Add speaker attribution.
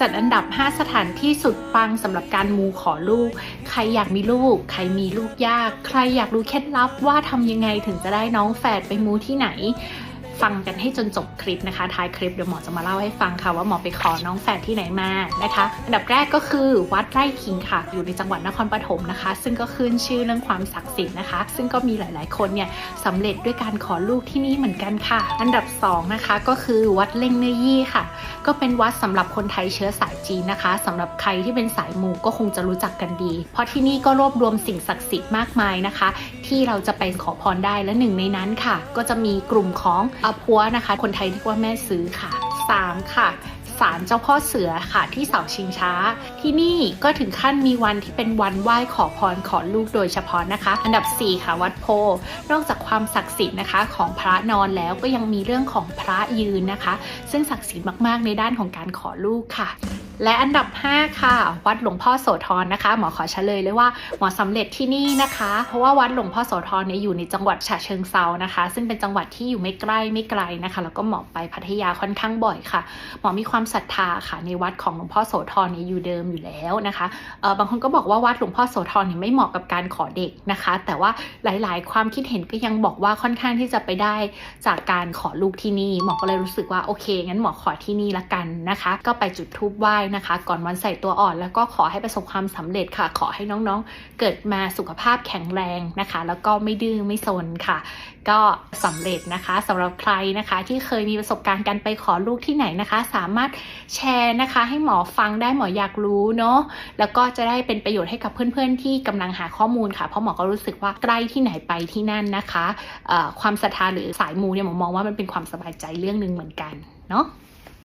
Speaker 1: จัดอันดับ 5 สถานที่สุดปังสำหรับการมูขอลูก ใครอยากมีลูก ใครมีลูกยาก ใครอยากรู้เคล็ดลับว่าทำยังไงถึงจะได้น้องแฝดไปมูที่ไหน ฟังกันให้จนจบคลิปนะคะ ท้ายคลิปเดี๋ยวหมอจะมาเล่าให้ฟังค่ะ ว่าหมอไปขอน้องแฝดที่ไหนมานะคะ อันดับแรกก็คือวัดไร่ขิงค่ะ อยู่ในจังหวัดนครปฐมนะคะ ซึ่งก็ขึ้นชื่อเรื่องความศักดิ์สิทธิ์นะคะ ซึ่งก็มีหลายๆ คนเนี่ยสำเร็จด้วยการขอลูกที่นี่เหมือนกันค่ะ อันดับสองนะคะก็คือวัดเล่งเนยี่ค่ะ ก็เป็นวัดสำหรับคนไทยเชื้อสายจีนนะคะสำหรับใครที่เป็นสายมูก็คงจะรู้จักกันดี เพราะที่นี่ก็รวบรวมสิ่งศักดิ์สิทธิ์มากมายนะคะ ที่เราจะไปขอพรได้และหนึ่งในนั้นค่ะ ก็จะมีกลุ่มของอาพัวนะคะ คนไทยเรียกว่าแม่ซื้อค่ะ 3 ค่ะศาลเจ้าพ่อเสือค่ะที่เสาชิงช้า ที่นี่ก็ถึงขั้นมีวันที่เป็นวันไหว้ขอพรขอลูกโดยเฉพาะนะคะ อันดับ 4 ค่ะวัดโพ นอกจากความศักดิ์สิทธิ์นะคะ ของพระนอนแล้วก็ยังมีเรื่องของพระยืนนะคะ ซึ่งศักดิ์สิทธิ์มากๆในด้านของการขอลูกค่ะ และอันดับ 5 ค่ะ วัดหลวงพ่อโสธรนะคะ หมอขอเฉลยเลยว่าหมอสำเร็จที่นี่นะคะ เพราะว่าวัดหลวงพ่อโสธรเนี่ยอยู่ในจังหวัดฉะเชิงเซานะคะ ซึ่งเป็นจังหวัดที่อยู่ไม่ใกล้ไม่ไกลนะคะ แล้วก็หมอไปพัทยาค่อนข้างบ่อยค่ะ หมอมีความศรัทธาค่ะ ในวัดของหลวงพ่อโสธรเนี่ยอยู่เดิมอยู่แล้วนะคะเออบางคนก็บอกว่าวัดหลวงพ่อโสธรเนี่ยไม่เหมาะกับการขอเด็กนะคะ แต่ว่าหลายๆ ความคิดเห็นก็ยังบอกว่าค่อนข้างที่จะไปได้จากการขอลูกที่นี่หมอก็เลยรู้สึกว่าโอเคงั้นหมอขอที่นี่ละกันนะคะ ก็ไปจุดธูปไหว้นะคะ ก่อนวันใส่ตัวอ่อน แล้วก็ขอให้ประสบความสำเร็จค่ะ ขอให้น้องๆ เกิดมาสุขภาพแข็งแรงนะคะ แล้วก็ไม่ดื้อไม่ซนค่ะ ก็สำเร็จนะคะสำหรับใครนะคะ ที่เคยมีประสบการณ์การไปขอลูกที่ไหนนะคะ สามารถแชร์นะคะ ให้หมอฟังได้หมออยากรู้เนาะแล้วก็จะได้เป็นประโยชน์ให้กับเพื่อนๆ ที่กำลังหาข้อมูลค่ะ เพราะหมอก็รู้สึกว่าใกล้ที่ไหนไปที่นั่นนะคะ ความศรัทธาหรือสายมูเนี่ยหมอมองว่ามันเป็นความสบายใจเรื่องหนึ่งเหมือนกันเนาะ